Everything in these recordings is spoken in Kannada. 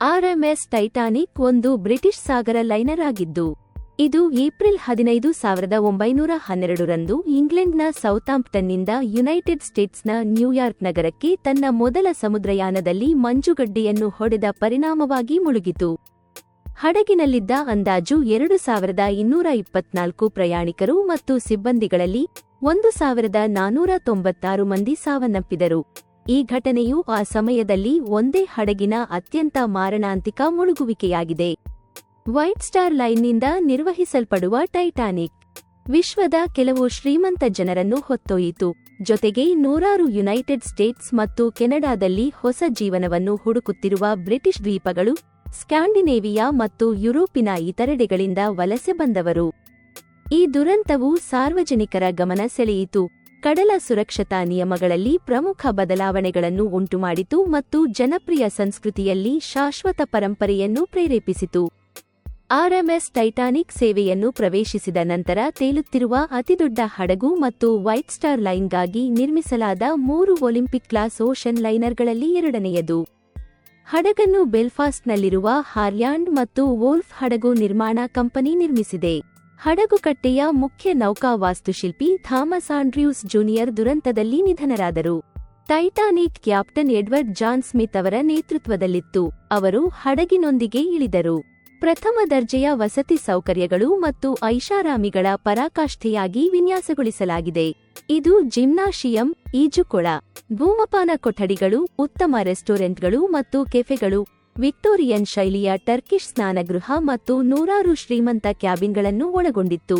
ಆರ್ಎಂಎಸ್ ಟೈಟಾನಿಕ್ ಒಂದು ಬ್ರಿಟಿಷ್ ಸಾಗರ ಲೈನರ್ ಆಗಿದ್ದು, ಇದು ಏಪ್ರಿಲ್ ಹದಿನೈದು ಸಾವಿರದ ಒಂಬೈನೂರ ಹನ್ನೆರಡರಂದು ಇಂಗ್ಲೆಂಡ್ನ ಸೌತಾಂಪ್ಟನ್ನಿಂದ ಯುನೈಟೆಡ್ ಸ್ಟೇಟ್ಸ್ನ ನ್ಯೂಯಾರ್ಕ್ ನಗರಕ್ಕೆ ತನ್ನ ಮೊದಲ ಸಮುದ್ರಯಾನದಲ್ಲಿ ಮಂಜುಗಡ್ಡೆಯನ್ನು ಹೊಡೆದ ಪರಿಣಾಮವಾಗಿ ಮುಳುಗಿತು. ಹಡಗಿನಲ್ಲಿದ್ದ ಅಂದಾಜು ಎರಡು ಸಾವಿರದ ಇನ್ನೂರ ಇಪ್ಪತ್ನಾಲ್ಕು ಪ್ರಯಾಣಿಕರು ಮತ್ತು ಸಿಬ್ಬಂದಿಗಳಲ್ಲಿ ಒಂದು ಸಾವಿರದ ನಾನೂರ ತೊಂಬತ್ತಾರು ಮಂದಿ ಸಾವನ್ನಪ್ಪಿದರು. ಈ ಘಟನೆಯು ಆ ಸಮಯದಲ್ಲಿ ಒಂದೇ ಹಡಗಿನ ಅತ್ಯಂತ ಮಾರಣಾಂತಿಕ ಮುಳುಗುವಿಕೆಯಾಗಿದೆ. ವೈಟ್ ಸ್ಟಾರ್ ಲೈನ್ನಿಂದ ನಿರ್ವಹಿಸಲ್ಪಡುವ ಟೈಟಾನಿಕ್. ವಿಶ್ವದ ಕೆಲವು ಶ್ರೀಮಂತ ಜನರನ್ನು ಹೊತ್ತೊಯ್ಯಿತು. ಜೊತೆಗೆ ನೂರಾರು ಯುನೈಟೆಡ್ ಸ್ಟೇಟ್ಸ್ ಮತ್ತು ಕೆನಡಾದಲ್ಲಿ ಹೊಸ ಜೀವನವನ್ನು ಹುಡುಕುತ್ತಿರುವ ಬ್ರಿಟಿಷ್ ದ್ವೀಪಗಳು, ಸ್ಕ್ಯಾಂಡಿನೇವಿಯಾ ಮತ್ತು ಯುರೋಪಿನ ಇತರೆಡೆಗಳಿಂದ ವಲಸೆ ಬಂದವರು. ಈ ದುರಂತವು ಸಾರ್ವಜನಿಕರ ಗಮನ ಸೆಳೆಯಿತು. ಕಡಲ ಸುರಕ್ಷತಾ ನಿಯಮಗಳಲ್ಲಿ ಪ್ರಮುಖ ಬದಲಾವಣೆಗಳನ್ನು ಉಂಟುಮಾಡಿತು ಮತ್ತು ಜನಪ್ರಿಯ ಸಂಸ್ಕೃತಿಯಲ್ಲಿ ಶಾಶ್ವತ ಪರಂಪರೆಯನ್ನು ಪ್ರೇರೇಪಿಸಿತು. ಆರ್ಎಂಎಸ್ ಟೈಟಾನಿಕ್ ಸೇವೆಯನ್ನು ಪ್ರವೇಶಿಸಿದ ನಂತರ ತೇಲುತ್ತಿರುವ ಅತಿದೊಡ್ಡ ಹಡಗು ಮತ್ತು ವೈಟ್ ಸ್ಟಾರ್ ಲೈನ್ಗಾಗಿ ನಿರ್ಮಿಸಲಾದ ಮೂರು ಒಲಿಂಪಿಕ್ ಕ್ಲಾಸ್ ಓಷನ್ ಲೈನರ್ಗಳಲ್ಲಿ ಎರಡನೆಯದು. ಹಡಗನ್ನು ಬೆಲ್ಫಾಸ್ಟ್ನಲ್ಲಿರುವ ಹಾರ್ಯಾಂಡ್ ಮತ್ತು ವೋಲ್ಫ್ ಹಡಗು ನಿರ್ಮಾಣ ಕಂಪನಿ ನಿರ್ಮಿಸಿದೆ. ಹಡಗುಕಟ್ಟೆಯ ಮುಖ್ಯ ನೌಕಾ ವಾಸ್ತುಶಿಲ್ಪಿ ಥಾಮಸ್ ಆಂಡ್ರ್ಯೂಸ್ ಜೂನಿಯರ್ ದುರಂತದಲ್ಲಿ ನಿಧನರಾದರು. Titanic captain Edward John Smith ಅವರ ನೇತೃತ್ವದಲ್ಲಿತ್ತು. ಅವರು ಹಡಗಿನೊಂದಿಗೆ ಇಳಿದರು. ಪ್ರಥಮ ದರ್ಜೆಯ ವಸತಿ ಸೌಕರ್ಯಗಳು ಮತ್ತು ಐಷಾರಾಮಿಗಳ ಪರಾಕಾಷ್ಠೆಯಾಗಿ ವಿನ್ಯಾಸಗೊಳಿಸಲಾಗಿದೆ. ಇದು ಜಿಮ್ನಾಶಿಯಂ, ಈಜುಕೊಳ, ಧೂಮಪಾನ ಕೊಠಡಿಗಳು, ಉತ್ತಮ ರೆಸ್ಟೋರೆಂಟ್ಗಳು ಮತ್ತು ಕೆಫೆಗಳು ವಿಕ್ಟೋರಿಯನ್ ಶೈಲಿಯ ಟರ್ಕಿಶ್ ಸ್ನಾನಗೃಹ ಮತ್ತು ನೂರಾರು ಶ್ರೀಮಂತ ಕ್ಯಾಬಿನ್ಗಳನ್ನು ಒಳಗೊಂಡಿತ್ತು.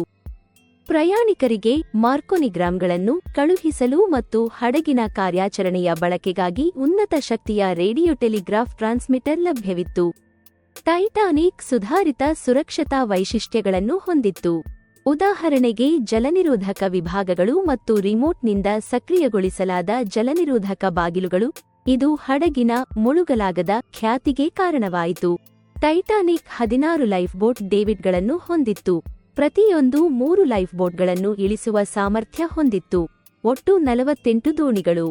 ಪ್ರಯಾಣಿಕರಿಗೆ ಮಾರ್ಕೋನಿಗ್ರಾಂಗಳನ್ನು ಕಳುಹಿಸಲು ಮತ್ತು ಹಡಗಿನ ಕಾರ್ಯಾಚರಣೆಯ ಬಳಕೆಗಾಗಿ ಉನ್ನತ ಶಕ್ತಿಯ ರೇಡಿಯೋ ಟೆಲಿಗ್ರಾಫ್ ಟ್ರಾನ್ಸ್ಮಿಟರ್ ಲಭ್ಯವಿತ್ತು. ಟೈಟಾನಿಕ್ ಸುಧಾರಿತ ಸುರಕ್ಷತಾ ವೈಶಿಷ್ಟ್ಯಗಳನ್ನು ಹೊಂದಿತ್ತು. ಉದಾಹರಣೆಗೆ ಜಲನಿರೋಧಕ ವಿಭಾಗಗಳು ಮತ್ತು ರಿಮೋಟ್ನಿಂದ ಸಕ್ರಿಯಗೊಳಿಸಲಾದ ಜಲನಿರೋಧಕ ಬಾಗಿಲುಗಳು ಇದು ಹಡಗಿನ ಮುಳುಗಲಾಗದ ಖ್ಯಾತಿಗೆ ಕಾರಣವಾಯಿತು. ಟೈಟಾನಿಕ್ ಹದಿನಾರು ಲೈಫ್ ಬೋಟ್ ಡೇವಿಡ್ಗಳನ್ನು ಹೊಂದಿತ್ತು. ಪ್ರತಿಯೊಂದು ಮೂರು ಲೈಫ್ ಬೋಟ್ಗಳನ್ನು ಇಳಿಸುವ ಸಾಮರ್ಥ್ಯ ಹೊಂದಿತ್ತು. ಒಟ್ಟು ನಲವತ್ತೆಂಟು ದೋಣಿಗಳು.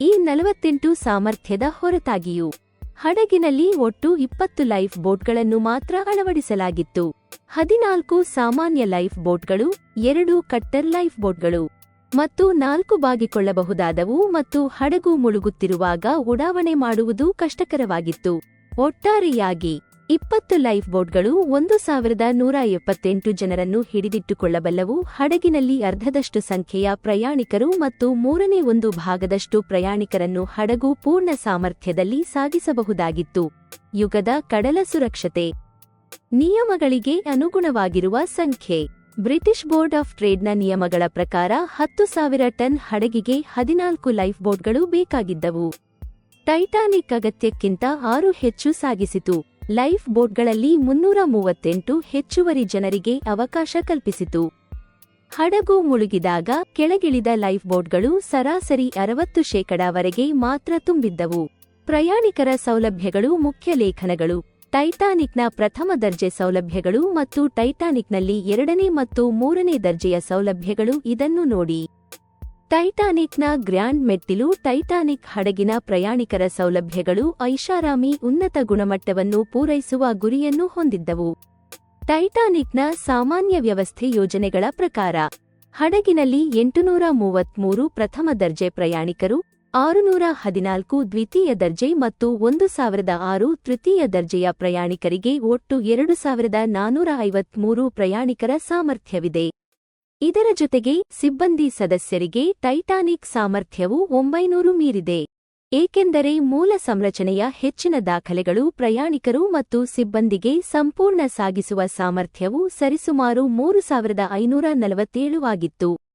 ಈ ನಲವತ್ತೆಂಟು ಸಾಮರ್ಥ್ಯದ ಹೊರತಾಗಿಯೂ ಹಡಗಿನಲ್ಲಿ ಒಟ್ಟು ಇಪ್ಪತ್ತು ಲೈಫ್ ಬೋಟ್ಗಳನ್ನು ಮಾತ್ರ ಅಳವಡಿಸಲಾಗಿತ್ತು. ಹದಿನಾಲ್ಕು ಸಾಮಾನ್ಯ ಲೈಫ್ ಬೋಟ್ಗಳು, ಎರಡು ಕಟ್ಟರ್ ಲೈಫ್ ಬೋಟ್ಗಳು. ಮತ್ತು ನಾಲ್ಕು ಬಾಗಿಕೊಳ್ಳಬಹುದಾದವು ಮತ್ತು ಹಡಗು ಮುಳುಗುತ್ತಿರುವಾಗ ಉಡಾವಣೆ ಮಾಡುವುದು ಕಷ್ಟಕರವಾಗಿತ್ತು. ಒಟ್ಟಾರೆಯಾಗಿ, ಇಪ್ಪತ್ತು ಲೈಫ್ ಬೋಟ್ಗಳು ಒಂದು ಸಾವಿರದ ನೂರ ಎಪ್ಪತ್ತೆಂಟು ಜನರನ್ನು ಹಿಡಿದಿಟ್ಟುಕೊಳ್ಳಬಲ್ಲವು. ಹಡಗಿನಲ್ಲಿ ಅರ್ಧದಷ್ಟು ಸಂಖ್ಯೆಯ ಪ್ರಯಾಣಿಕರು ಮತ್ತು ಮೂರನೇ ಒಂದು ಭಾಗದಷ್ಟು ಪ್ರಯಾಣಿಕರನ್ನು ಹಡಗು ಪೂರ್ಣ ಸಾಮರ್ಥ್ಯದಲ್ಲಿ ಸಾಗಿಸಬಹುದಾಗಿತ್ತು. ಯುಗದ ಕಡಲ ಸುರಕ್ಷತೆ. ನಿಯಮಗಳಿಗೆ ಅನುಗುಣವಾಗಿರುವ ಸಂಖ್ಯೆ. ಬ್ರಿಟಿಷ್ ಬೋರ್ಡ್ ಆಫ್ ಟ್ರೇಡ್ನ ನಿಯಮಗಳ ಪ್ರಕಾರ ಹತ್ತು ಸಾವಿರ ಟನ್ ಹಡಗಿಗೆ ಹದಿನಾಲ್ಕು ಲೈಫ್ ಬೋಟ್ಗಳು ಬೇಕಾಗಿದ್ದವು. ಟೈಟಾನಿಕ್ ಅಗತ್ಯಕ್ಕಿಂತ ಆರು ಹೆಚ್ಚು ಸಾಗಿಸಿತು. ಲೈಫ್ ಬೋಟ್ಗಳಲ್ಲಿ ಮುನ್ನೂರ ಮೂವತ್ತೆಂಟು ಹೆಚ್ಚುವರಿ ಜನರಿಗೆ ಅವಕಾಶ ಕಲ್ಪಿಸಿತು. ಹಡಗು ಮುಳುಗಿದಾಗ ಕೆಳಗಿಳಿದ ಲೈಫ್ ಬೋಟ್ಗಳು ಸರಾಸರಿ ಅರವತ್ತು ಶೇಕಡಾವರೆಗೆ ಮಾತ್ರ ತುಂಬಿದ್ದವು. ಪ್ರಯಾಣಿಕರ ಸೌಲಭ್ಯಗಳು ಮುಖ್ಯ ಲೇಖನಗಳು. ಟೈಟಾನಿಕ್ನ ಪ್ರಥಮ ದರ್ಜೆ ಸೌಲಭ್ಯಗಳು ಮತ್ತು ಟೈಟಾನಿಕ್ನಲ್ಲಿ ಎರಡನೇ ಮತ್ತು ಮೂರನೇ ದರ್ಜೆಯ ಸೌಲಭ್ಯಗಳು ಇದನ್ನು ನೋಡಿ. ಟೈಟಾನಿಕ್ನ ಗ್ರ್ಯಾಂಡ್ ಮೆಟ್ಟಿಲು, ಟೈಟಾನಿಕ್ ಹಡಗಿನ ಪ್ರಯಾಣಿಕರ ಸೌಲಭ್ಯಗಳು ಐಷಾರಾಮಿ ಉನ್ನತ ಗುಣಮಟ್ಟವನ್ನು ಪೂರೈಸುವ ಗುರಿಯನ್ನು ಹೊಂದಿದ್ದವು. ಟೈಟಾನಿಕ್ನ ಸಾಮಾನ್ಯ ವ್ಯವಸ್ಥೆ ಯೋಜನೆಗಳ ಪ್ರಕಾರ, ಹಡಗಿನಲ್ಲಿ ಎಂಟುನೂರ ಮೂವತ್ಮೂರು ಪ್ರಥಮ ದರ್ಜೆ ಪ್ರಯಾಣಿಕರು ಆರುನೂರ ಹದಿನಾಲ್ಕು ದ್ವಿತೀಯ ದರ್ಜೆ ಮತ್ತು ಒಂದು ಸಾವಿರದ ಆರು ತೃತೀಯ ದರ್ಜೆಯ ಪ್ರಯಾಣಿಕರಿಗೆ ಒಟ್ಟು ಎರಡು ಸಾವಿರದ ನಾನೂರ ಐವತ್ಮೂರು ಪ್ರಯಾಣಿಕರ ಸಾಮರ್ಥ್ಯವಿದೆ. ಇದರ ಜೊತೆಗೆ ಸಿಬ್ಬಂದಿ ಸದಸ್ಯರಿಗೆ ಟೈಟಾನಿಕ್ ಸಾಮರ್ಥ್ಯವು ಒಂಬೈನೂರು ಮೀರಿದೆ. ಏಕೆಂದರೆ ಮೂಲ ಸಂರಚನೆಯ ಹೆಚ್ಚಿನ ದಾಖಲೆಗಳು ಪ್ರಯಾಣಿಕರು ಮತ್ತು ಸಿಬ್ಬಂದಿಗೆ ಸಂಪೂರ್ಣ ಸಾಗಿಸುವ ಸಾಮರ್ಥ್ಯವು ಸರಿಸುಮಾರು ಮೂರು ಸಾವಿರದ ಐನೂರ ನಲವತ್ತೇಳು ಆಗಿತ್ತು.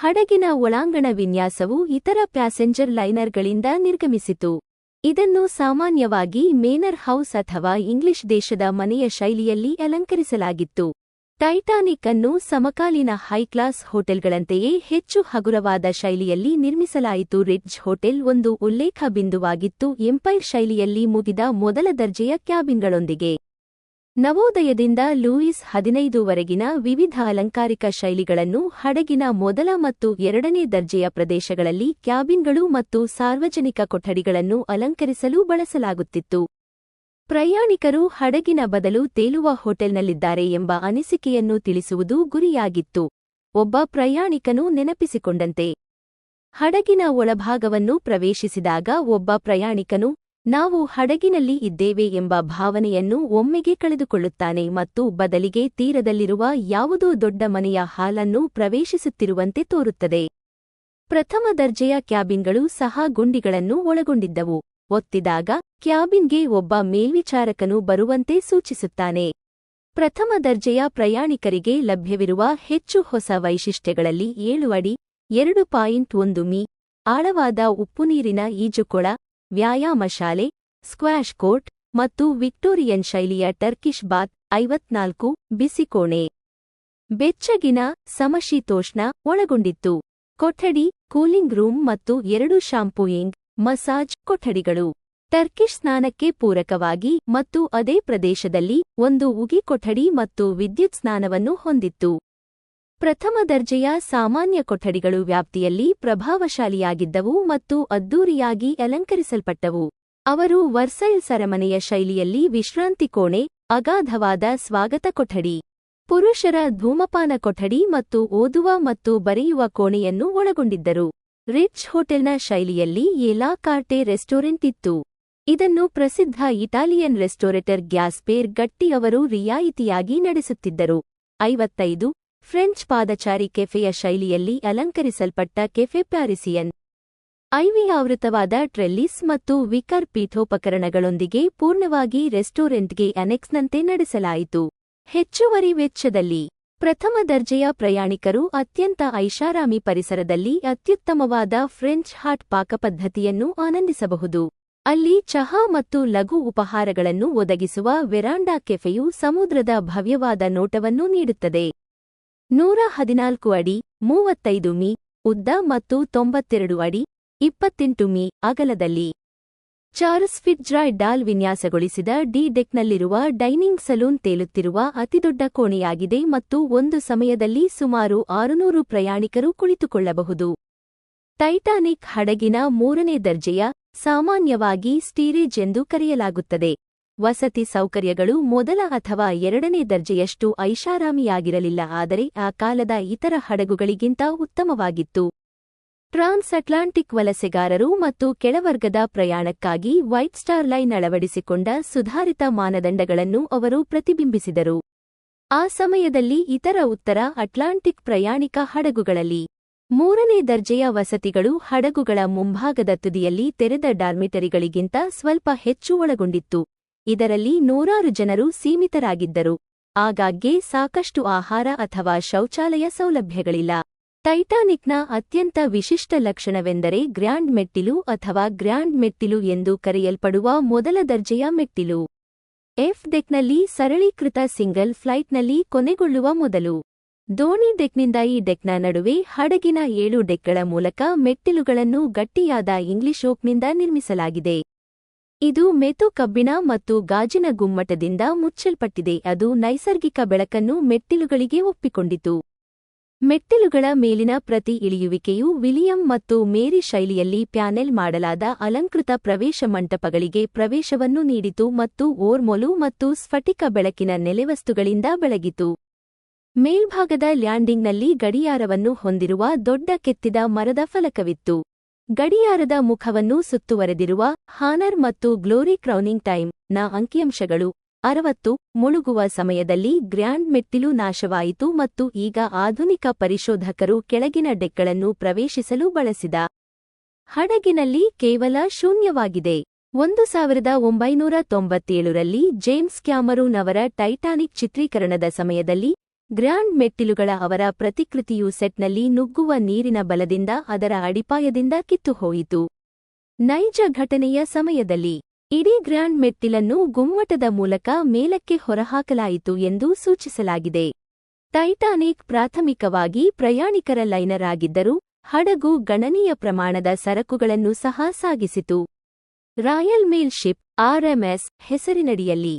ಹಡಗಿನ ಒಳಾಂಗಣ ವಿನ್ಯಾಸವು ಇತರ ಪ್ಯಾಸೆಂಜರ್ ಲೈನರ್ಗಳಿಂದ ನಿರ್ಗಮಿಸಿತು. ಇದನ್ನು ಸಾಮಾನ್ಯವಾಗಿ ಮೇನರ್ ಹೌಸ್ ಅಥವಾ ಇಂಗ್ಲಿಷ್ ದೇಶದ ಮನೆಯ ಶೈಲಿಯಲ್ಲಿ ಅಲಂಕರಿಸಲಾಗಿತ್ತು. ಟೈಟಾನಿಕ್ ಅನ್ನು ಸಮಕಾಲೀನ ಹೈಕ್ಲಾಸ್ ಹೋಟೆಲ್ಗಳಂತೆಯೇ ಹೆಚ್ಚು ಹಗುರವಾದ ಶೈಲಿಯಲ್ಲಿ ನಿರ್ಮಿಸಲಾಯಿತು. ರಿಡ್ಜ್ ಹೋಟೆಲ್ ಒಂದು ಉಲ್ಲೇಖ ಬಿಂದುವಾಗಿತ್ತು. ಎಂಪೈರ್ ಶೈಲಿಯಲ್ಲಿ ಮುಗಿದ ಮೊದಲ ದರ್ಜೆಯ ಕ್ಯಾಬಿನ್ಗಳೊಂದಿಗೆ. ನವೋದಯದಿಂದ ಲೂಯಿಸ್ ಹದಿನೈದುವರೆಗಿನ ವಿವಿಧ ಅಲಂಕಾರಿಕ ಶೈಲಿಗಳನ್ನು ಹಡಗಿನ ಮೊದಲ ಮತ್ತು ಎರಡನೇ ದರ್ಜೆಯ ಪ್ರದೇಶಗಳಲ್ಲಿ ಕ್ಯಾಬಿನ್ಗಳು ಮತ್ತು ಸಾರ್ವಜನಿಕ ಕೊಠಡಿಗಳನ್ನು ಅಲಂಕರಿಸಲು ಬಳಸಲಾಗುತ್ತಿತ್ತು. ಪ್ರಯಾಣಿಕರು ಹಡಗಿನ ಬದಲು ತೇಲುವ ಹೋಟೆಲ್ನಲ್ಲಿದ್ದಾರೆ ಎಂಬ ಅನಿಸಿಕೆಯನ್ನು ತಿಳಿಸುವುದು ಗುರಿಯಾಗಿತ್ತು. ಒಬ್ಬ ಪ್ರಯಾಣಿಕನು ನೆನಪಿಸಿಕೊಂಡಂತೆ, ಹಡಗಿನ ಒಳಭಾಗವನ್ನು ಪ್ರವೇಶಿಸಿದಾಗ ಒಬ್ಬ ಪ್ರಯಾಣಿಕನು ನಾವು ಹಡಗಿನಲ್ಲಿ ಇದ್ದೇವೆ ಎಂಬ ಭಾವನೆಯನ್ನು ಒಮ್ಮೆಗೆ ಕಳೆದುಕೊಳ್ಳುತ್ತಾನೆ ಮತ್ತು ಬದಲಿಗೆ ತೀರದಲ್ಲಿರುವ ಯಾವುದೋ ದೊಡ್ಡ ಮನೆಯ ಹಾಲನ್ನು ಪ್ರವೇಶಿಸುತ್ತಿರುವಂತೆ ತೋರುತ್ತದೆ. ಪ್ರಥಮ ದರ್ಜೆಯ ಕ್ಯಾಬಿನ್ಗಳು ಸಹ ಗುಂಡಿಗಳನ್ನು ಒಳಗೊಂಡಿದ್ದವು. ಒತ್ತಿದಾಗ ಕ್ಯಾಬಿನ್ಗೆ ಒಬ್ಬ ಮೇಲ್ವಿಚಾರಕನು ಬರುವಂತೆ ಸೂಚಿಸುತ್ತಾನೆ. ಪ್ರಥಮ ದರ್ಜೆಯ ಪ್ರಯಾಣಿಕರಿಗೆ ಲಭ್ಯವಿರುವ ಹೆಚ್ಚು ಹೊಸ ವೈಶಿಷ್ಟ್ಯಗಳಲ್ಲಿ ಏಳು ಅಡಿ, ಎರಡು ಪಾಯಿಂಟ್ ಒಂದು ಮೀ, ಆಳವಾದ ಉಪ್ಪುನೀರಿನ ಈಜುಕೊಳ ವ್ಯಾಯಾಮ ಶಾಲೆ ಸ್ಕ್ವಾಷ್ ಕೋರ್ಟ್ ಮತ್ತು ವಿಕ್ಟೋರಿಯನ್ ಶೈಲಿಯ ಟರ್ಕಿಶ್ ಬಾತ್ ಐವತ್ನಾಲ್ಕು ಬಿಸಿಕೋಣೆ ಬೆಚ್ಚಗಿನ ಸಮಶೀತೋಷ್ಣ ಒಳಗೊಂಡಿತ್ತು. ಕೊಠಡಿ, ಕೂಲಿಂಗ್ ರೂಮ್ ಮತ್ತು ಎರಡು ಶಾಂಪೂಯಿಂಗ್, ಮಸಾಜ್ ಕೊಠಡಿಗಳು. ಟರ್ಕಿಶ್ ಸ್ನಾನಕ್ಕೆ ಪೂರಕವಾಗಿ ಮತ್ತು ಅದೇ ಪ್ರದೇಶದಲ್ಲಿ ಒಂದು ಉಗಿ ಕೊಠಡಿ ಮತ್ತು ವಿದ್ಯುತ್ ಸ್ನಾನವನ್ನು ಹೊಂದಿತ್ತು. ಪ್ರಥಮ ದರ್ಜೆಯ ಸಾಮಾನ್ಯ ಕೊಠಡಿಗಳು ವ್ಯಾಪ್ತಿಯಲ್ಲಿ ಪ್ರಭಾವಶಾಲಿಯಾಗಿದ್ದವು ಮತ್ತು ಅದ್ದೂರಿಯಾಗಿ ಅಲಂಕರಿಸಲ್ಪಟ್ಟವು. ಅವರು ವರ್ಸೈಲ್ ಸರಮನೆಯ ಶೈಲಿಯಲ್ಲಿ ವಿಶ್ರಾಂತಿ ಕೋಣೆ, ಅಗಾಧವಾದ ಸ್ವಾಗತ ಕೊಠಡಿ, ಪುರುಷರ ಧೂಮಪಾನ ಕೊಠಡಿ ಮತ್ತು ಓದುವ ಮತ್ತು ಬರೆಯುವ ಕೋಣೆಯನ್ನು ಒಳಗೊಂಡಿದ್ದರು. ರಿಚ್ ಹೋಟೆಲ್ನ ಶೈಲಿಯಲ್ಲಿ ಏಲಾಕಾರ್ಟೆ ಕಾರ್ಟೆ ರೆಸ್ಟೋರೆಂಟ್ ಇತ್ತು. ಇದನ್ನು ಪ್ರಸಿದ್ಧ ಇಟಾಲಿಯನ್ ರೆಸ್ಟೋರೆಟರ್ ಗ್ಯಾಸ್ಪೇರ್ ಗಟ್ಟಿ ಅವರು ರಿಯಾಯಿತಿಯಾಗಿ ನಡೆಸುತ್ತಿದ್ದರು. ಐವತ್ತೈದು ಫ್ರೆಂಚ್ ಪಾದಚಾರಿ ಕೆಫೆಯ ಶೈಲಿಯಲ್ಲಿ ಅಲಂಕರಿಸಲ್ಪಟ್ಟ ಕೆಫೆ ಪ್ಯಾರಿಸಿಯನ್. ಐವಿ ಆವೃತವಾದ ಟ್ರೆಲ್ಲಿಸ್ ಮತ್ತು ವಿಕರ್ ಪೀಠೋಪಕರಣಗಳೊಂದಿಗೆ ಪೂರ್ಣವಾಗಿ ರೆಸ್ಟೋರೆಂಟ್ಗೆ ಅನೆಕ್ಸ್ನಂತೆ ನಡೆಸಲಾಯಿತು. ಹೆಚ್ಚುವರಿ ವೆಚ್ಚದಲ್ಲಿ. ಪ್ರಥಮ ದರ್ಜೆಯ ಪ್ರಯಾಣಿಕರು ಅತ್ಯಂತ ಐಷಾರಾಮಿ ಪರಿಸರದಲ್ಲಿ ಅತ್ಯುತ್ತಮವಾದ ಫ್ರೆಂಚ್ ಹಾಟ್ ಪಾಕಪದ್ಧತಿಯನ್ನು ಆನಂದಿಸಬಹುದು. ಅಲ್ಲಿ ಚಹಾ ಮತ್ತು ಲಘು ಉಪಹಾರಗಳನ್ನು ಒದಗಿಸುವ ವೆರಾಂಡಾ ಕೆಫೆಯು ಸಮುದ್ರದ ಭವ್ಯವಾದ ನೋಟವನ್ನು ನೀಡುತ್ತದೆ. ನೂರ ಹದಿನಾಲ್ಕು ಅಡಿ, ಮೂವತ್ತೈದು ಮೀ, ಉದ್ದ ಮತ್ತು ತೊಂಬತ್ತೆರಡು ಅಡಿ, ಇಪ್ಪತ್ತೆಂಟು ಮೀ ಅಗಲದಲ್ಲಿ. ಚಾರ್ಲ್ಸ್ ಫಿಟ್ಜ್ರಾಯ್ ಡಾಲ್ ವಿನ್ಯಾಸಗೊಳಿಸಿದ ಡಿ ಡೆಕ್ನಲ್ಲಿರುವ ಡೈನಿಂಗ್ ಸಲೂನ್ ತೇಲುತ್ತಿರುವ ಅತಿದೊಡ್ಡ ಕೋಣೆಯಾಗಿದೆ ಮತ್ತು ಒಂದು ಸಮಯದಲ್ಲಿ ಸುಮಾರು ಆರುನೂರು ಪ್ರಯಾಣಿಕರು ಕುಳಿತುಕೊಳ್ಳಬಹುದು. ಟೈಟಾನಿಕ್ ಹಡಗಿನ ಮೂರನೇ ದರ್ಜೆಯ ಸಾಮಾನ್ಯವಾಗಿ ಸ್ಟೀರೇಜ್ ಎಂದು ಕರೆಯಲಾಗುತ್ತದೆ. ವಸತಿ ಸೌಕರ್ಯಗಳು ಮೊದಲ ಅಥವಾ ಎರಡನೇ ದರ್ಜೆಯಷ್ಟು ಐಷಾರಾಮಿಯಾಗಿರಲಿಲ್ಲ, ಆದರೆ ಆ ಕಾಲದ ಇತರ ಹಡಗುಗಳಿಗಿಂತ ಉತ್ತಮವಾಗಿತ್ತು. ಟ್ರಾನ್ಸ್ ಅಟ್ಲಾಂಟಿಕ್ ವಲಸೆಗಾರರು ಮತ್ತು ಕೆಳವರ್ಗದ ಪ್ರಯಾಣಕ್ಕಾಗಿ ವೈಟ್ ಸ್ಟಾರ್ ಲೈನ್ ಅಳವಡಿಸಿಕೊಂಡ ಸುಧಾರಿತ ಮಾನದಂಡಗಳನ್ನು ಅವರು ಪ್ರತಿಬಿಂಬಿಸಿದರು. ಆ ಸಮಯದಲ್ಲಿ ಇತರ ಉತ್ತರ ಅಟ್ಲಾಂಟಿಕ್ ಪ್ರಯಾಣಿಕ ಹಡಗುಗಳಲ್ಲಿ. ಮೂರನೇ ದರ್ಜೆಯ ವಸತಿಗಳು ಹಡಗುಗಳ ಮುಂಭಾಗದ ತುದಿಯಲ್ಲಿ ತೆರೆದ ಡಾರ್ಮಿಟರಿಗಳಿಗಿಂತ ಸ್ವಲ್ಪ ಹೆಚ್ಚು ಒಳಗೊಂಡಿತ್ತು. ಇದರಲ್ಲಿ ನೂರಾರು ಜನರು ಸೀಮಿತರಾಗಿದ್ದರು. ಆಗಾಗ್ಗೆ ಸಾಕಷ್ಟು ಆಹಾರ ಅಥವಾ ಶೌಚಾಲಯ ಸೌಲಭ್ಯಗಳಿಲ್ಲ. ಟೈಟಾನಿಕ್ನ ಅತ್ಯಂತ ವಿಶಿಷ್ಟ ಲಕ್ಷಣವೆಂದರೆ ಗ್ರ್ಯಾಂಡ್ ಮೆಟ್ಟಿಲು ಅಥವಾ ಗ್ರ್ಯಾಂಡ್ ಮೆಟ್ಟಿಲು ಎಂದು ಕರೆಯಲ್ಪಡುವ ಮೊದಲ ದರ್ಜೆಯ ಮೆಟ್ಟಿಲು. ಎಫ್ ಡೆಕ್ನಲ್ಲಿ ಸರಳೀಕೃತ ಸಿಂಗಲ್ ಫ್ಲೈಟ್ನಲ್ಲಿ ಕೊನೆಗೊಳ್ಳುವ ಮೊದಲು. ದೋಣಿ ಡೆಕ್ನಿಂದ ಈ ಡೆಕ್ನ ನಡುವೆ ಹಡಗಿನ ಏಳು ಡೆಕ್ಗಳ ಮೂಲಕ ಮೆಟ್ಟಿಲುಗಳನ್ನು ಗಟ್ಟಿಯಾದ ಇಂಗ್ಲಿಷ್ ಓಕ್ನಿಂದ ನಿರ್ಮಿಸಲಾಗಿದೆ. ಇದು ಮೆತು ಕಬ್ಬಿಣ ಮತ್ತು ಗಾಜಿನ ಗುಮ್ಮಟದಿಂದ ಮುಚ್ಚಲ್ಪಟ್ಟಿದೆ. ಅದು ನೈಸರ್ಗಿಕ ಬೆಳಕನ್ನು ಮೆಟ್ಟಿಲುಗಳಿಗೆ ಒಪ್ಪಿಕೊಂಡಿತು. ಮೆಟ್ಟಿಲುಗಳ ಮೇಲಿನ ಪ್ರತಿ ಇಳಿಯುವಿಕೆಯು ವಿಲಿಯಂ ಮತ್ತು ಮೇರಿ ಶೈಲಿಯಲ್ಲಿ ಪ್ಯಾನೆಲ್ ಮಾಡಲಾದ ಅಲಂಕೃತ ಪ್ರವೇಶ ಮಂಟಪಗಳಿಗೆ ಪ್ರವೇಶವನ್ನು ನೀಡಿತು ಮತ್ತು ಓರ್ಮೊಲು ಮತ್ತು ಸ್ಫಟಿಕ ಬೆಳಕಿನ ನೆಲೆವಸ್ತುಗಳಿಂದ ಬೆಳಗಿತು. ಮೇಲ್ಭಾಗದ ಲ್ಯಾಂಡಿಂಗ್ನಲ್ಲಿ ಗಡಿಯಾರವನ್ನು ಹೊಂದಿರುವ ದೊಡ್ಡ ಕೆತ್ತಿದ ಮರದ ಫಲಕವಿತ್ತು. ಗಡಿಯಾರದ ಮುಖವನ್ನು ಸುತ್ತುವರೆದಿರುವ ಹಾನರ್ ಮತ್ತು ಗ್ಲೋರಿ ಕ್ರೌನಿಂಗ್ ಟೈಮ್ನ ಅಂಕಿಅಂಶಗಳು ಅರವತ್ತು ಮುಳುಗುವ ಸಮಯದಲ್ಲಿ ಗ್ರ್ಯಾಂಡ್ ಮೆಟ್ಟಿಲು ನಾಶವಾಯಿತು ಮತ್ತು ಈಗ ಆಧುನಿಕ ಪರಿಶೋಧಕರು ಕೆಳಗಿನ ಡೆಕ್ಗಳನ್ನು ಪ್ರವೇಶಿಸಲು ಬಳಸಿದ ಹಡಗಿನಲ್ಲಿ ಕೇವಲ ಶೂನ್ಯವಾಗಿದೆ. ಒಂದು ಸಾವಿರದ ಒಂಬೈನೂರ ತೊಂಬತ್ತೇಳರಲ್ಲಿ ಜೇಮ್ಸ್ ಕ್ಯಾಮರೂನ್ ಅವರ ಟೈಟಾನಿಕ್ ಚಿತ್ರೀಕರಣದ ಸಮಯದಲ್ಲಿ ಗ್ರ್ಯಾಂಡ್ ಮೆಟ್ಟಿಲುಗಳ ಅವರ ಪ್ರತಿಕೃತಿಯು ಸೆಟ್ನಲ್ಲಿ ನುಗ್ಗುವ ನೀರಿನ ಬಲದಿಂದ ಅದರ ಅಡಿಪಾಯದಿಂದ ಕಿತ್ತುಹೋಯಿತು. ನೈಜ ಘಟನೆಯ ಸಮಯದಲ್ಲಿ, ಇಡೀ ಗ್ರ್ಯಾಂಡ್ ಮೆಟ್ಟಿಲನ್ನು ಗುಮ್ಮಟದ ಮೂಲಕ ಮೇಲಕ್ಕೆ ಹೊರಹಾಕಲಾಯಿತು ಎಂದು ಸೂಚಿಸಲಾಗಿದೆ. ಟೈಟಾನಿಕ್ ಪ್ರಾಥಮಿಕವಾಗಿ ಪ್ರಯಾಣಿಕರ ಲೈನರ್ ಆಗಿದ್ದರೂ ಹಡಗು ಗಣನೀಯ ಪ್ರಮಾಣದ ಸರಕುಗಳನ್ನು ಸಹ ಸಾಗಿಸಿತು. ರಾಯಲ್ ಮೇಲ್ ಶಿಪ್ ಆರ್ಎಂಎಸ್ ಹೆಸರಿನಡಿಯಲ್ಲಿ.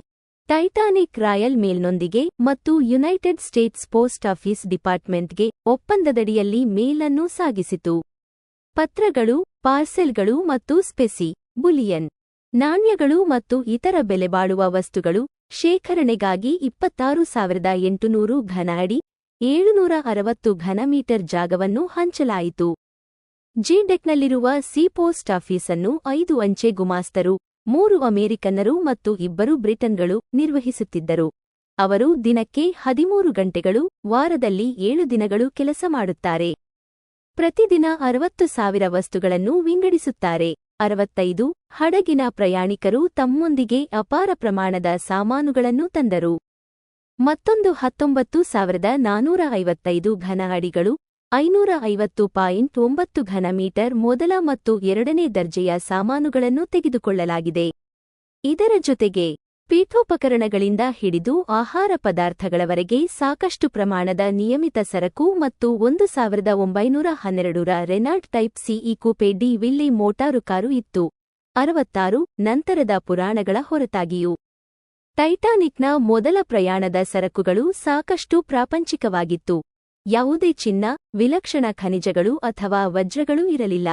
ಟೈಟಾನಿಕ್ ರಾಯಲ್ ಮೇಲ್ನೊಂದಿಗೆ ಮತ್ತು ಯುನೈಟೆಡ್ ಸ್ಟೇಟ್ಸ್ ಪೋಸ್ಟ್ ಆಫೀಸ್ ಡಿಪಾರ್ಟ್ಮೆಂಟ್ಗೆ ಒಪ್ಪಂದದಡಿಯಲ್ಲಿ ಮೇಲನ್ನು ಸಾಗಿಸಿತು. ಪತ್ರಗಳು, ಪಾರ್ಸೆಲ್ಗಳು ಮತ್ತು ಸ್ಪೆಸಿ, ಬುಲಿಯನ್, ನಾಣ್ಯಗಳು ಮತ್ತು ಇತರ ಬೆಲೆಬಾಳುವ ವಸ್ತುಗಳು, ಶೇಖರಣೆಗಾಗಿ ಇಪ್ಪತ್ತಾರು ಸಾವಿರದ ಎಂಟುನೂರು ಘನ ಅಡಿ, ಏಳುನೂರ ಅರವತ್ತು ಘನಮೀಟರ್ ಜಾಗವನ್ನು ಹಂಚಲಾಯಿತು. ಜಿಡೆಕ್ನಲ್ಲಿರುವ ಡೆಕ್ನಲ್ಲಿರುವ ಸಿ ಪೋಸ್ಟ್ ಆಫೀಸನ್ನು ಐದು ಅಂಚೆ ಗುಮಾಸ್ತರು ಮೂರು ಅಮೆರಿಕನ್ನರು ಮತ್ತು ಇಬ್ಬರು ಬ್ರಿಟನ್ಗಳು ನಿರ್ವಹಿಸುತ್ತಿದ್ದರು. ಅವರು ದಿನಕ್ಕೆ ಹದಿಮೂರು ಗಂಟೆಗಳು, ವಾರದಲ್ಲಿ ಏಳು ದಿನಗಳು ಕೆಲಸ ಮಾಡುತ್ತಾರೆ. ಪ್ರತಿದಿನ ಅರವತ್ತು ಸಾವಿರ ವಸ್ತುಗಳನ್ನು ವಿಂಗಡಿಸುತ್ತಾರೆ. ಅರವತ್ತೈದು, ಹಡಗಿನ ಪ್ರಯಾಣಿಕರು ತಮ್ಮೊಂದಿಗೆ ಅಪಾರ ಪ್ರಮಾಣದ ಸಾಮಾನುಗಳನ್ನು ತಂದರು. ಮತ್ತೊಂದು ಹತ್ತೊಂಬತ್ತು ಸಾವಿರದ ನಾನೂರ ಐವತ್ತೈದು ಘನ ಅಡಿಗಳು ಐನೂರ ಐವತ್ತು ಪಾಯಿಂಟ್ ಒಂಬತ್ತು ಘನ ಮೀಟರ್ ಮೊದಲ ಮತ್ತು ಎರಡನೇ ದರ್ಜೆಯ ಸಾಮಾನುಗಳನ್ನು ತೆಗೆದುಕೊಳ್ಳಲಾಗಿದೆ. ಇದರ ಜೊತೆಗೆ ಪೀಠೋಪಕರಣಗಳಿಂದ ಹಿಡಿದು ಆಹಾರ ಪದಾರ್ಥಗಳವರೆಗೆ ಸಾಕಷ್ಟು ಪ್ರಮಾಣದ ನಿಯಮಿತ ಸರಕು ಮತ್ತು ಒಂದು ಸಾವಿರದ ಒಂಬೈನೂರ ಹನ್ನೆರಡರ Renault type CE coupe de ville motor car ಇತ್ತು. ಅರವತ್ತಾರು ನಂತರದ ಪುರಾಣಗಳ ಹೊರತಾಗಿಯೂ. ಟೈಟಾನಿಕ್ನ ಮೊದಲ ಪ್ರಯಾಣದ ಸರಕುಗಳು ಸಾಕಷ್ಟು ಪ್ರಾಪಂಚಿಕವಾಗಿತ್ತು. ಯಾವುದೇ ಚಿನ್ನ, ವಿಲಕ್ಷಣ ಖನಿಜಗಳು ಅಥವಾ ವಜ್ರಗಳೂ ಇರಲಿಲ್ಲ.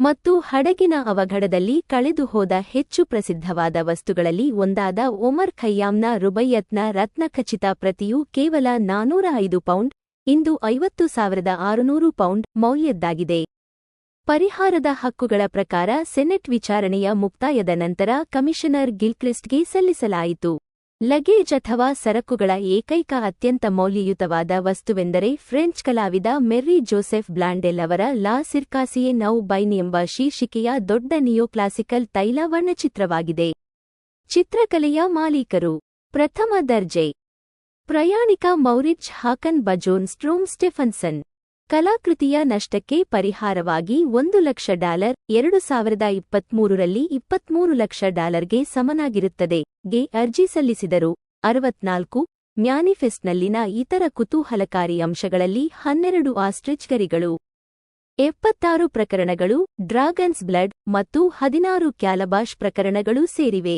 ಮತ್ತು ಹಡಗಿನ ಅವಘಡದಲ್ಲಿ ಕಳೆದುಹೋದ ಹೆಚ್ಚು ಪ್ರಸಿದ್ಧವಾದ ವಸ್ತುಗಳಲ್ಲಿ ಒಂದಾದ ಒಮರ್ ಖಯ್ಯಾಂನ ರುಬೈಯತ್ನ ರತ್ನಖಚಿತ ಪ್ರತಿಯು ಕೇವಲ ನಾನೂರ ಐದು ಪೌಂಡ್, ಇಂದು ಐವತ್ತು ಸಾವಿರದ ಆರುನೂರು ಪೌಂಡ್ ಮೌಲ್ಯದ್ದಾಗಿದೆ. ಪರಿಹಾರದ ಹಕ್ಕುಗಳ ಪ್ರಕಾರ ಸೆನೆಟ್ ವಿಚಾರಣೆಯ ಮುಕ್ತಾಯದ ನಂತರ ಕಮಿಷನರ್ ಗಿಲ್ಕ್ರಿಸ್ಟ್ಗೆ ಸಲ್ಲಿಸಲಾಯಿತು. ಲಗೇಜ್ ಅಥವಾ ಸರಕುಗಳ ಏಕೈಕ ಅತ್ಯಂತ ಮೌಲ್ಯಯುತವಾದ ವಸ್ತುವೆಂದರೆ ಫ್ರೆಂಚ್ ಕಲಾವಿದ ಮೆರ್ರಿ ಜೋಸೆಫ್ ಬ್ಲಾಂಡೆಲ್ ಅವರ ಲಾ ಸಿರ್ಕಾಸಿಯೆ ನೌ ಬೈನ್ ಎಂಬ ಶೀರ್ಷಿಕೆಯ ದೊಡ್ಡ ನಿಯೋಕ್ಲಾಸಿಕಲ್ ತೈಲ ವರ್ಣಚಿತ್ರವಾಗಿದೆ. ಚಿತ್ರಕಲೆಯ ಮಾಲೀಕರು. ಪ್ರಥಮ ದರ್ಜೆ. ಪ್ರಯಾಣಿಕ ಮೌರಿಚ್ ಹಾಕನ್ ಬಜೋನ್ ಸ್ಟ್ರೋಮ್ ಸ್ಟೆಫನ್ಸನ್. ಕಲಾಕೃತಿಯ ನಷ್ಟಕ್ಕೆ ಪರಿಹಾರವಾಗಿ ಒಂದು ಲಕ್ಷ ಡಾಲರ್, ಎರಡು ಸಾವಿರದ ಇಪ್ಪತ್ಮೂರರಲ್ಲಿ ಇಪ್ಪತ್ಮೂರು ಲಕ್ಷ ಡಾಲರ್ಗೆ ಸಮನಾಗಿರುತ್ತದೆ. ಗೆ ಅರ್ಜಿ ಸಲ್ಲಿಸಿದರು ಅರವತ್ನಾಲ್ಕು, ಮ್ಯಾನಿಫೆಸ್ಟ್ನಲ್ಲಿನ ಇತರ ಕುತೂಹಲಕಾರಿ ಅಂಶಗಳಲ್ಲಿ ಹನ್ನೆರಡು ಆಸ್ಟ್ರಿಚ್ ಗರಿಗಳು ಎಪ್ಪತ್ತಾರು ಪ್ರಕರಣಗಳು, ಡ್ರಾಗನ್ಸ್ ಬ್ಲಡ್ ಮತ್ತು ಹದಿನಾರು ಕ್ಯಾಲಬಾಷ್ ಪ್ರಕರಣಗಳು ಸೇರಿವೆ.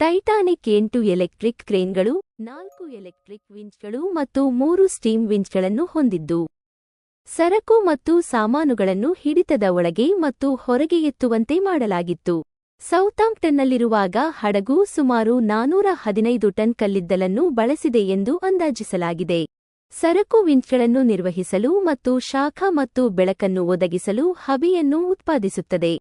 ಟೈಟಾನಿಕ್ ಎಂಟು ಎಲೆಕ್ಟ್ರಿಕ್ ಕ್ರೇನ್ಗಳು, ನಾಲ್ಕು ಎಲೆಕ್ಟ್ರಿಕ್ ವಿಂಚ್ಗಳು ಮತ್ತು ಮೂರು ಸ್ಟೀಮ್ ವಿಂಚ್ಗಳನ್ನು ಹೊಂದಿದ್ದು. ಸರಕು ಮತ್ತು ಸಾಮಾನುಗಳನ್ನು ಹಿಡಿತದ ಒಳಗೆ ಮತ್ತು ಹೊರಗೆ ಎತ್ತುವಂತೆ ಮಾಡಲಾಗಿತ್ತು. ಸೌತಾಂಪ್ಟನ್ನಲ್ಲಿರುವಾಗ ಹಡಗು ಸುಮಾರು ನಾನೂರ ಹದಿನೈದು ಟನ್ ಕಲ್ಲಿದ್ದಲನ್ನು ಬಳಸಿದೆ ಎಂದು ಅಂದಾಜಿಸಲಾಗಿದೆ. ಸರಕು ವಿಂಚ್ಗಳನ್ನು ನಿರ್ವಹಿಸಲು ಮತ್ತು ಶಾಖ ಮತ್ತು ಬೆಳಕನ್ನು ಒದಗಿಸಲು ಹಬಿಯನ್ನು ಉತ್ಪಾದಿಸುತ್ತದೆ.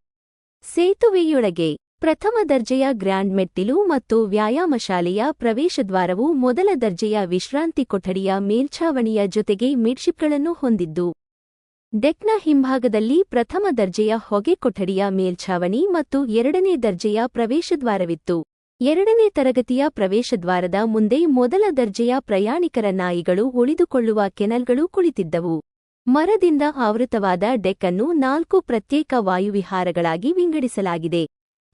ಸೇತುವೆಯೊಳಗೆ ಪ್ರಥಮ ದರ್ಜೆಯ ಗ್ರ್ಯಾಂಡ್ ಮೆಟ್ಟಿಲು ಮತ್ತು ವ್ಯಾಯಾಮ ಶಾಲೆಯ ಪ್ರವೇಶದ್ವಾರವು ಮೊದಲ ದರ್ಜೆಯ ವಿಶ್ರಾಂತಿ ಕೊಠಡಿಯ ಮೇಲ್ಛಾವಣಿಯ ಜೊತೆಗೆ ಮಿಡ್ಶಿಪ್ಗಳನ್ನು ಹೊಂದಿದ್ದು. ಡೆಕ್ನ ಹಿಂಭಾಗದಲ್ಲಿ ಪ್ರಥಮ ದರ್ಜೆಯ ಹೊಗೆ ಕೊಠಡಿಯ ಮೇಲ್ಛಾವಣಿ ಮತ್ತು ಎರಡನೇ ದರ್ಜೆಯ ಪ್ರವೇಶದ್ವಾರವಿತ್ತು. ಎರಡನೇ ತರಗತಿಯ ಪ್ರವೇಶದ್ವಾರದ ಮುಂದೆ ಮೊದಲ ದರ್ಜೆಯ ಪ್ರಯಾಣಿಕರ ನಾಯಿಗಳು ಉಳಿದುಕೊಳ್ಳುವ ಕೆನಲ್ಗಳು ಕುಳಿತಿದ್ದವು. ಮರದಿಂದ ಆವೃತವಾದ ಡೆಕ್ ಅನ್ನು ನಾಲ್ಕು ಪ್ರತ್ಯೇಕ ವಾಯುವಿಹಾರಗಳಾಗಿ ವಿಂಗಡಿಸಲಾಗಿದೆ.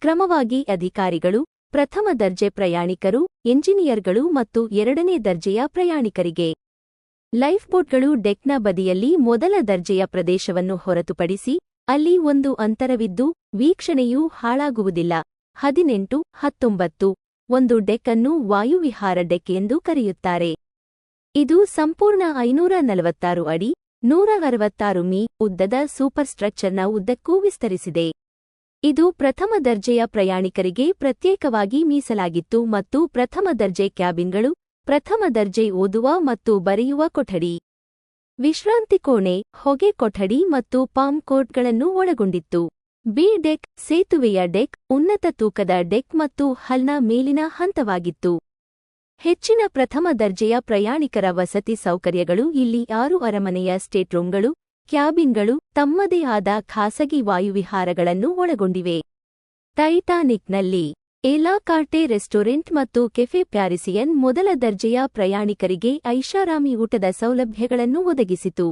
ಕ್ರಮವಾಗಿ ಅಧಿಕಾರಿಗಳು, ಪ್ರಥಮ ದರ್ಜೆ ಪ್ರಯಾಣಿಕರು, ಎಂಜಿನಿಯರ್ಗಳು ಮತ್ತು ಎರಡನೇ ದರ್ಜೆಯ ಪ್ರಯಾಣಿಕರಿಗೆ. ಲೈಫ್ಬೋಟ್ಗಳು ಡೆಕ್ನ ಬದಿಯಲ್ಲಿ ಮೊದಲ ದರ್ಜೆಯ ಪ್ರದೇಶವನ್ನು ಹೊರತುಪಡಿಸಿ, ಅಲ್ಲಿ ಒಂದು ಅಂತರವಿದ್ದು, ವೀಕ್ಷಣೆಯೂ ಹಾಳಾಗುವುದಿಲ್ಲ. ಹದಿನೆಂಟು, ಹತ್ತೊಂಬತ್ತು. ಒಂದು ಡೆಕ್ ಅನ್ನು ವಾಯುವಿಹಾರ ಡೆಕ್ ಎಂದು ಕರೆಯುತ್ತಾರೆ. ಇದು ಸಂಪೂರ್ಣ ಐನೂರ ನಲವತ್ತಾರು ಅಡಿ, ನೂರ ಅರವತ್ತಾರು ಮೀ ಉದ್ದದ ಸೂಪರ್ ಸ್ಟ್ರಕ್ಚರ್ನ ಉದ್ದಕ್ಕೂ ವಿಸ್ತರಿಸಿದೆ. ಇದು ಪ್ರಥಮ ದರ್ಜೆಯ ಪ್ರಯಾಣಿಕರಿಗೆ ಪ್ರತ್ಯೇಕವಾಗಿ ಮೀಸಲಾಗಿತ್ತು ಮತ್ತು ಪ್ರಥಮ ದರ್ಜೆ ಕ್ಯಾಬಿನ್ಗಳು, ಪ್ರಥಮ ದರ್ಜೆ ಓದುವ ಮತ್ತು ಬರೆಯುವ ಕೊಠಡಿ. ವಿಶ್ರಾಂತಿ ಕೋಣೆ, ಹೊಗೆ ಕೊಠಡಿ ಮತ್ತು ಪಾಮ್ ಕೋರ್ಟ್ಗಳನ್ನು ಒಳಗೊಂಡಿತ್ತು. ಬಿ ಡೆಕ್, ಸೇತುವೆಯ ಡೆಕ್, ಉನ್ನತ ತೂಕದ ಡೆಕ್ ಮತ್ತು ಹಲ್ನ ಮೇಲಿನ ಹಂತವಾಗಿತ್ತು. ಹೆಚ್ಚಿನ ಪ್ರಥಮ ದರ್ಜೆಯ ಪ್ರಯಾಣಿಕರ ವಸತಿ ಸೌಕರ್ಯಗಳು ಇಲ್ಲಿ ಆರು ಅರಮನೆಯ ಸ್ಟೇಟ್ರೂಮ್ಗಳು ಕ್ಯಾಬಿನ್ಗಳು ತಮ್ಮದೇ ಆದ ಖಾಸಗಿ ವಾಯುವಿಹಾರಗಳನ್ನು ಒಳಗೊಂಡಿವೆ. ಟೈಟಾನಿಕ್ನಲ್ಲಿ ಎಲಾಕಾರ್ಟೆ ರೆಸ್ಟೋರೆಂಟ್ ಮತ್ತು ಕೆಫೆ ಪ್ಯಾರಿಸಿಯನ್ ಮೊದಲ ದರ್ಜೆಯ ಪ್ರಯಾಣಿಕರಿಗೆ ಐಷಾರಾಮಿ ಊಟದ ಸೌಲಭ್ಯಗಳನ್ನು ಒದಗಿಸಿತು.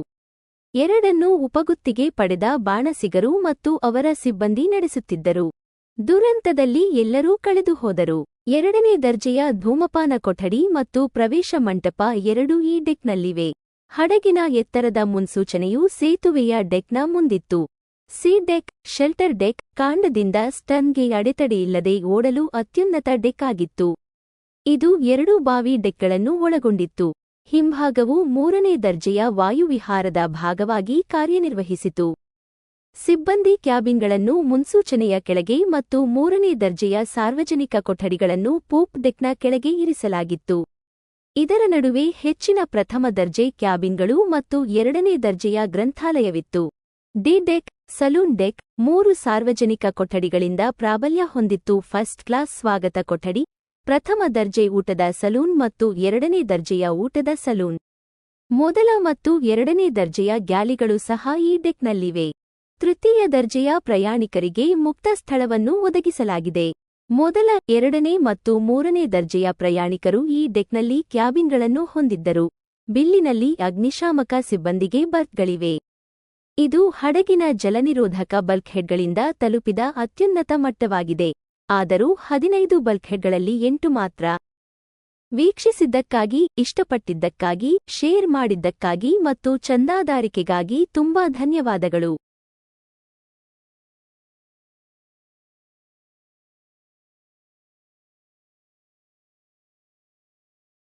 ಎರಡನ್ನೂ ಉಪಗುತ್ತಿಗೆ ಪಡೆದ ಬಾಣಸಿಗರು ಮತ್ತು ಅವರ ಸಿಬ್ಬಂದಿ ನಡೆಸುತ್ತಿದ್ದರು. ದುರಂತದಲ್ಲಿ ಎಲ್ಲರೂ ಕಳೆದುಹೋದರು ಎರಡನೇ ದರ್ಜೆಯ ಧೂಮಪಾನ ಕೊಠಡಿ ಮತ್ತು ಪ್ರವೇಶ ಮಂಟಪ ಎರಡೂ ಈ ಡೆಕ್ನಲ್ಲಿವೆ. ಹಡಗಿನ ಎತ್ತರದ ಮುನ್ಸೂಚನೆಯು ಸೇತುವೆಯ ಡೆಕ್ನ ಮುಂದಿತ್ತು. ಸಿ ಡೆಕ್, ಶೆಲ್ಟರ್ ಡೆಕ್ ಕಾಂಡದಿಂದ ಸ್ಟನ್ಗೆ ಅಡೆತಡೆಯಿಲ್ಲದೆ ಓಡಲು ಅತ್ಯುನ್ನತ ಡೆಕ್ ಆಗಿತ್ತು. ಇದು ಎರಡೂ ಬಾವಿ ಡೆಕ್ಗಳನ್ನು ಒಳಗೊಂಡಿತ್ತು. ಹಿಂಭಾಗವು ಮೂರನೇ ದರ್ಜೆಯ ವಾಯುವಿಹಾರದ ಭಾಗವಾಗಿ ಕಾರ್ಯನಿರ್ವಹಿಸಿತು. ಸಿಬ್ಬಂದಿ ಕ್ಯಾಬಿನ್ಗಳನ್ನು ಮುನ್ಸೂಚನೆಯ ಕೆಳಗೆ ಮತ್ತು ಮೂರನೇ ದರ್ಜೆಯ ಸಾರ್ವಜನಿಕ ಕೊಠಡಿಗಳನ್ನು ಪೂಪ್ ಡೆಕ್ನ ಕೆಳಗೆ ಇರಿಸಲಾಗಿತ್ತು. ಇದರ ನಡುವೆ ಹೆಚ್ಚಿನ ಪ್ರಥಮ ದರ್ಜೆ ಕ್ಯಾಬಿನ್ಗಳು ಮತ್ತು ಎರಡನೇ ದರ್ಜೆಯ ಗ್ರಂಥಾಲಯವಿತ್ತು. ಡಿ ಡೆಕ್, ಸಲೂನ್ ಡೆಕ್, ಮೂರು ಸಾರ್ವಜನಿಕ ಕೊಠಡಿಗಳಿಂದ ಪ್ರಾಬಲ್ಯ ಹೊಂದಿತ್ತು. ಫಸ್ಟ್ ಕ್ಲಾಸ್ ಸ್ವಾಗತ ಕೊಠಡಿ, ಪ್ರಥಮ ದರ್ಜೆ ಊಟದ ಸಲೂನ್ ಮತ್ತು ಎರಡನೇ ದರ್ಜೆಯ ಊಟದ ಸಲೂನ್. ಮೊದಲ ಮತ್ತು ಎರಡನೇ ದರ್ಜೆಯ ಗ್ಯಾಲಿಗಳು ಸಹ ಈ ಡೆಕ್ನಲ್ಲಿವೆ. ತೃತೀಯ ದರ್ಜೆಯ ಪ್ರಯಾಣಿಕರಿಗೆ ಮುಕ್ತ ಸ್ಥಳವನ್ನು ಒದಗಿಸಲಾಗಿದೆ. ಮೊದಲ, ಎರಡನೇ ಮತ್ತು ಮೂರನೇ ದರ್ಜೆಯ ಪ್ರಯಾಣಿಕರು ಈ ಡೆಕ್ನಲ್ಲಿ ಕ್ಯಾಬಿನ್ಗಳನ್ನು ಹೊಂದಿದ್ದರು. ಬಿಲ್ಲಿನಲ್ಲಿ ಅಗ್ನಿಶಾಮಕ ಸಿಬ್ಬಂದಿಗೆ ಬರ್ತ್ಗಳಿವೆ. ಇದು ಹಡಗಿನ ಜಲನಿರೋಧಕ ಬಲ್ಕ್ಹೆಡ್ಗಳಿಂದ ತಲುಪಿದ ಅತ್ಯುನ್ನತ ಮಟ್ಟವಾಗಿದೆ. ಆದರೂ ಹದಿನೈದು ಬಲ್ಕ್ಹೆಡ್ಗಳಲ್ಲಿ ಎಂಟು ಮಾತ್ರ. ವೀಕ್ಷಿಸಿದ್ದಕ್ಕಾಗಿ, ಇಷ್ಟಪಟ್ಟಿದ್ದಕ್ಕಾಗಿ, ಶೇರ್ ಮಾಡಿದ್ದಕ್ಕಾಗಿ ಮತ್ತು ಚಂದಾದಾರಿಕೆಗಾಗಿ ತುಂಬಾ ಧನ್ಯವಾದಗಳು.